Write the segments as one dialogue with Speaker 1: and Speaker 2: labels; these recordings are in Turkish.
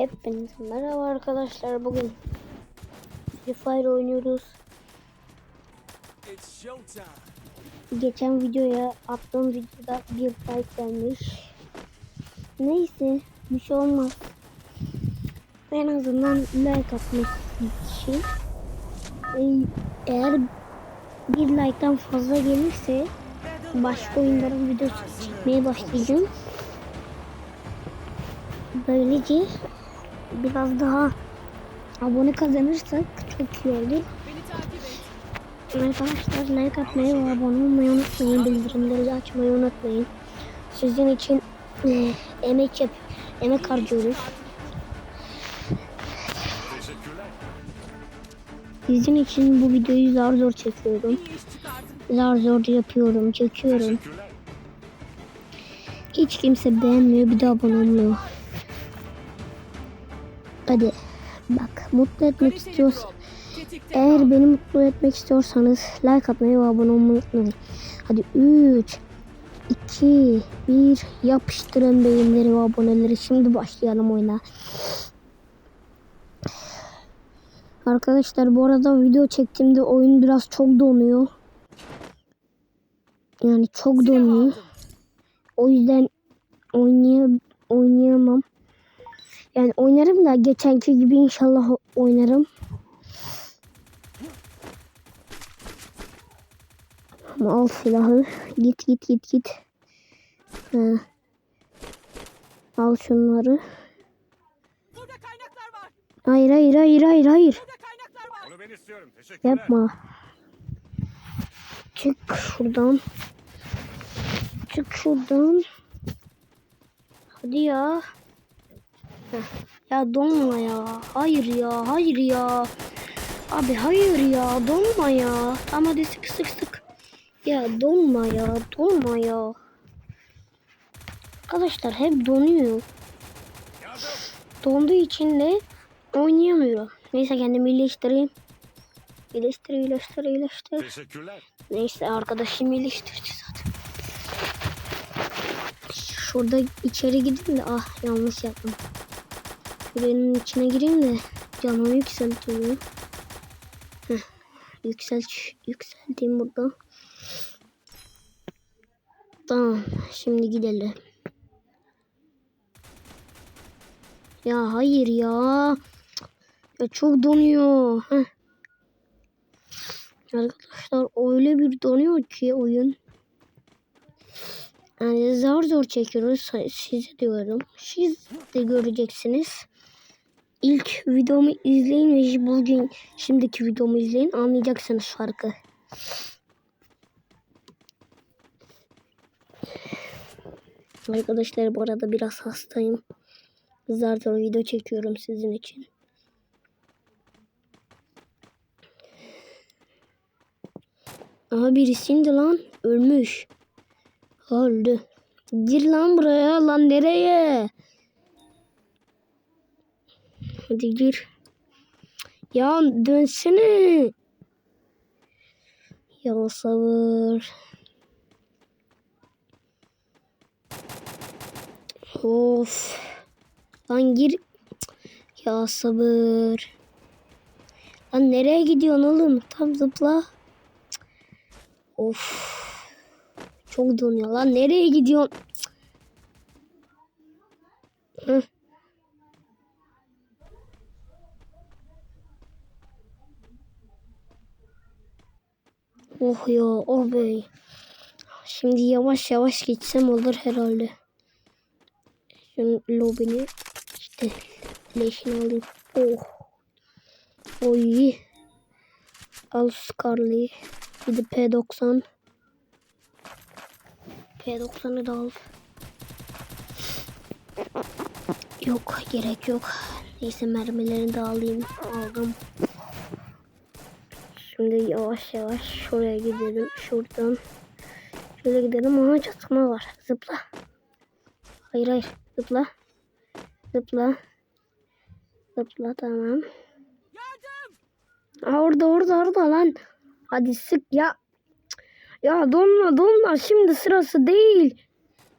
Speaker 1: Hepinize merhaba arkadaşlar. Bugün Free Fire oynuyoruz. Geçen videoya attığım videoda bir like gelmiş. Neyse bir şey olmaz. En azından like için. Ee, Eğer bir like'tan fazla gelirse başka oyunların videosu çekmeye başlayacağım. Böylece biraz daha abone kazanırsak çok iyi olur.
Speaker 2: Beni takip et.
Speaker 1: Arkadaşlar like atmayı ve abone olmayı unutmayın. Bildirimleri açmayı unutmayın. Sizin için e, emek yap, emek harcıyoruz. Sizin için bu videoyu zar zor çekiyorum. Zar zor yapıyorum, çekiyorum. Hiç kimse beğenmiyor, bir de abone olmuyor. Bak mutlu etmek istiyorsan eğer beni mutlu etmek istiyorsanız like atmayı ve abone olmayı unutmayın. Hadi 3, 2, 1 yapıştırın beyinleri ve aboneleri. Şimdi başlayalım oyuna. Arkadaşlar bu arada video çektiğimde oyun biraz çok donuyor. Yani çok donuyor. O yüzden oynayam oynayamam. Yani oynarım da geçenki gibi inşallah oynarım. Ama al silahı. Git git git git. Ha. Al şunları.
Speaker 2: Burada kaynaklar var.
Speaker 1: Hayır hayır hayır hayır hayır.
Speaker 2: Burada kaynaklar var.
Speaker 3: Onu ben istiyorum. Teşekkürler.
Speaker 1: Yapma. Çık şuradan. Çık şuradan. Hadi ya. Heh. Ya donma ya. Hayır ya. Hayır ya. Abi hayır ya. Donma ya. Tamam hadi sık sık sık. Ya donma ya. Donma ya. Arkadaşlar hep donuyor. Donduğu için de oynayamıyor. Neyse kendimi iyileştireyim. İyileştir, iyileştir, iyileştir.
Speaker 3: Teşekkürler.
Speaker 1: Neyse arkadaşım iyileştirdi zaten. Şurada içeri gideyim de ah yanlış yaptım. Şuranın içine gireyim de canımı yükseltiyor. Heh, yüksel, yükselteyim burada. Tamam şimdi gidelim. Ya hayır ya. Ya çok donuyor. Heh. Arkadaşlar öyle bir donuyor ki oyun. Yani zor zor çekiyoruz size diyorum. Siz de göreceksiniz. İlk videomu izleyin ve bugün şimdiki videomu izleyin anlayacaksınız farkı. Arkadaşlar bu arada biraz hastayım. Zar zor video çekiyorum sizin için. Aha birisi indi lan. Ölmüş. Öldü. Gir lan buraya lan nereye? Hadi gir. Ya dönsene. Ya sabır. Of. Lan gir. Ya sabır. Lan nereye gidiyorsun oğlum? Tam zıpla. Of. Çok donuyor lan. Nereye gidiyorsun? Hı. Oh ya, oh be. Şimdi yavaş yavaş geçsem olur herhalde. Şunun lobini işte leşini alayım. Oh. Oy. Al Scarlet'i. Bir de P90. P90'ı da al. Yok gerek yok. Neyse mermilerini de alayım. Aldım. Şimdi yavaş yavaş şuraya gidelim. Şuradan. Şöyle gidelim. Aha çatışma var. Zıpla. Hayır hayır. Zıpla. Zıpla. Zıpla tamam. Aa, orada orada orada lan. Hadi sık ya. Ya donma donma şimdi sırası değil.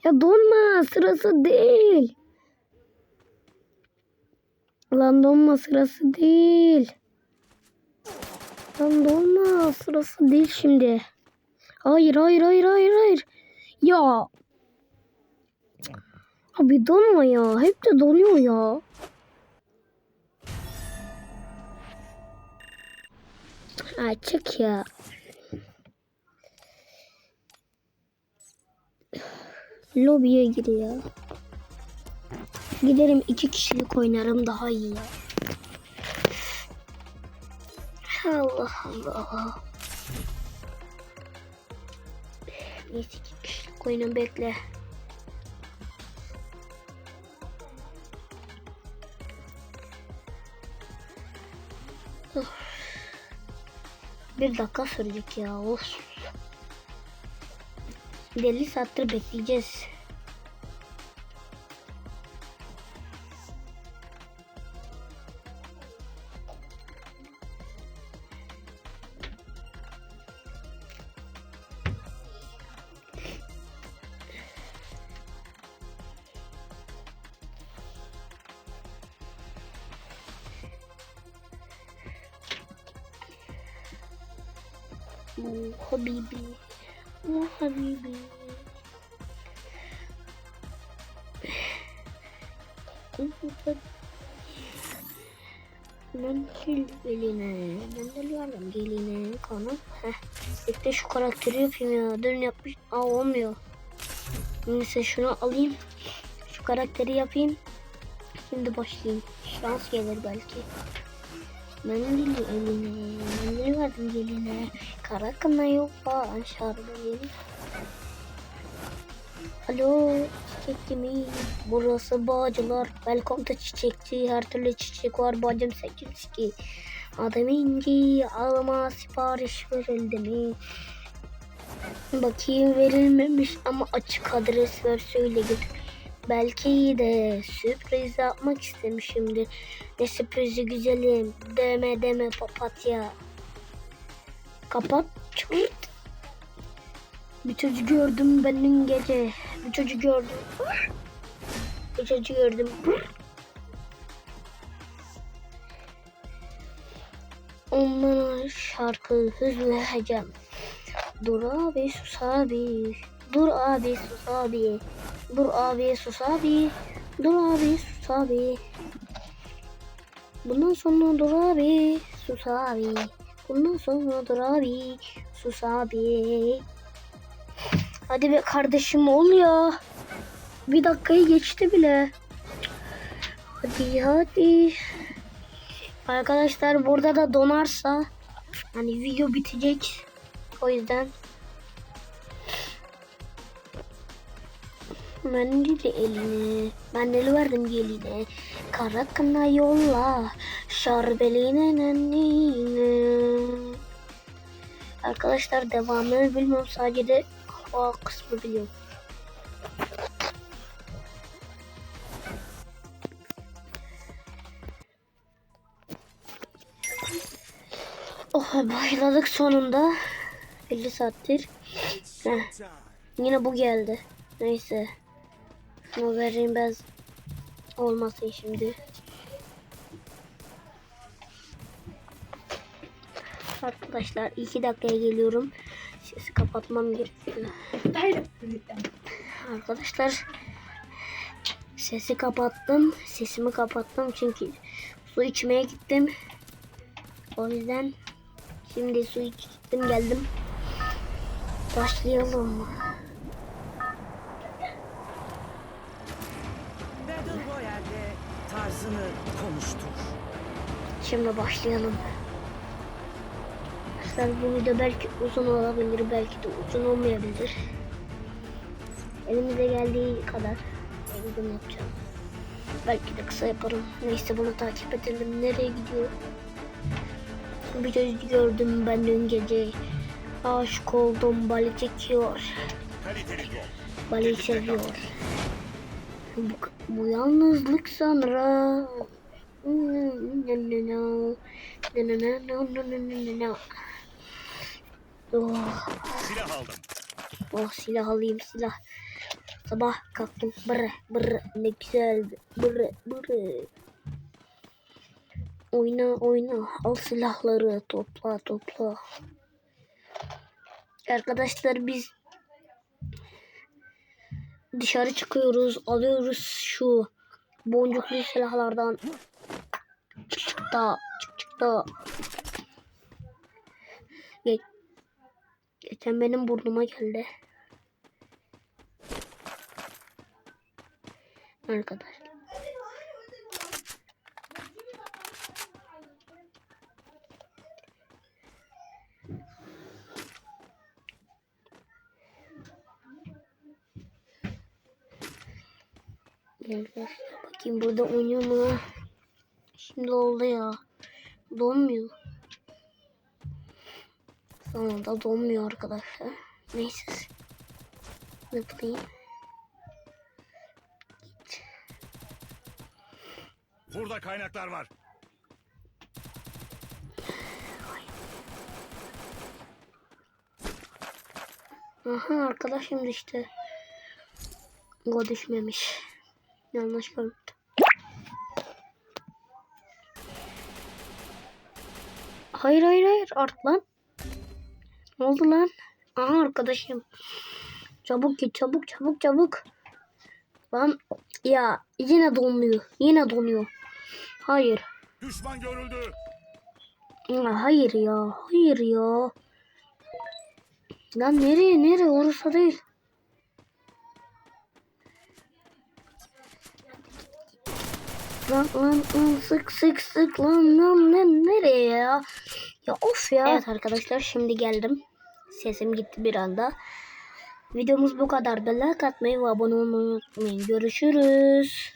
Speaker 1: Ya donma sırası değil. Lan donma sırası değil. Lan donma sırası değil şimdi. Hayır hayır hayır hayır hayır. Ya. Abi donma ya. Hep de donuyor ya. Ha çık ya. Lobiye gir ya. Giderim iki kişilik oynarım daha iyi. ya. Allah Allah. Neyse iki kişilik oyunu bekle. Bir dakika sürecek ya. Of. 50 saattir bekleyeceğiz. Oh Habibi. Oh Habibi. Mendil eline, mendil verdim geline, kanım. Heh, bekle şu karakteri yapayım ya. Dün yapmış, aa olmuyor. Neyse şunu alayım. Şu karakteri yapayım. Şimdi başlayayım. Şans gelir belki. Mendil eline, mendil verdim geline. Kara kına yok bağın şarbeli. Alo, çiçekçi mi? Burası Bağcılar. Welcome to çiçekçi. Her türlü çiçek var. Bacım sekiz ki. Adım İnci. Alma sipariş verildi mi? Bakayım verilmemiş ama açık adres ver söyle git. Belki de sürpriz yapmak istemişimdir. Ne sürprizi güzelim. Deme deme papatya. Kapat. Çırt. Bir çocuk gördüm ben dün gece. Bir çocuk gördüm. Bir çocuk gördüm. Ondan şarkı hızlı hecem. Dur abi sus abi. Dur abi sus abi. Dur abi sus abi. Dur abi sus abi. Bundan sonra dur abi sus abi. Bundan sonra dur abi sus abi. Hadi be kardeşim ol ya. Bir dakikayı geçti bile. Hadi hadi. Arkadaşlar burada da donarsa hani video bitecek. O yüzden Mendil eline, mendil verdim geline. Kara kına yolla, şarbeline nennine. Arkadaşlar devamını bilmiyorum sadece de o kısmı biliyorum. Oh başladık sonunda. 50 saattir. Heh. Yine bu geldi. Neyse. Vereyim ben. Olmasın şimdi. Arkadaşlar 2 dakikaya geliyorum. Sesi kapatmam gerekiyor. Arkadaşlar sesi kapattım. Sesimi kapattım çünkü su içmeye gittim. O yüzden şimdi su içtim geldim. Başlayalım.
Speaker 4: Tarzını konuştur.
Speaker 1: Şimdi başlayalım. Arkadaşlar bu video belki uzun olabilir, belki de uzun olmayabilir. Elimize geldiği kadar uzun yapacağım. Belki de kısa yaparım. Neyse bunu takip edelim. Nereye gidiyor? Bir çocuk gördüm ben dün gece. Aşık oldum, balık çekiyor. Balık seviyor. Bu, bu yalnızlık sonra. Oh,
Speaker 3: Silah aldım.
Speaker 1: oh silah alayım silah. Sabah kalktım. Brr brr ne güzeldi. Brr brr. Oyna oyna. Al silahları. Topla topla. Arkadaşlar biz dışarı çıkıyoruz. Alıyoruz şu boncuklu silahlardan. Çık çık da. Çık çık da. Ge Geçen benim burnuma geldi. Arkadaşlar. Gel. Bakayım burada oynuyor mu? Şimdi oldu ya. Donmuyor. Sonra da donmuyor arkadaşlar. Neyse. Zıplayayım. Git.
Speaker 3: Burada kaynaklar var.
Speaker 1: Aha arkadaşım düştü. O düşmemiş. Yanlış gördüm. Hayır hayır hayır art lan. Ne oldu lan? Aha arkadaşım. Çabuk git çabuk çabuk çabuk. Lan ya yine donuyor. Yine donuyor. Hayır.
Speaker 3: Düşman görüldü.
Speaker 1: Ya hayır ya. Hayır ya. Lan nereye nereye orası değil. Lan lan lan sık sık sık lan lan lan nereye ya? Ya of ya. Evet arkadaşlar şimdi geldim. Sesim gitti bir anda. Videomuz bu kadardı. Like atmayı ve abone olmayı unutmayın. Görüşürüz.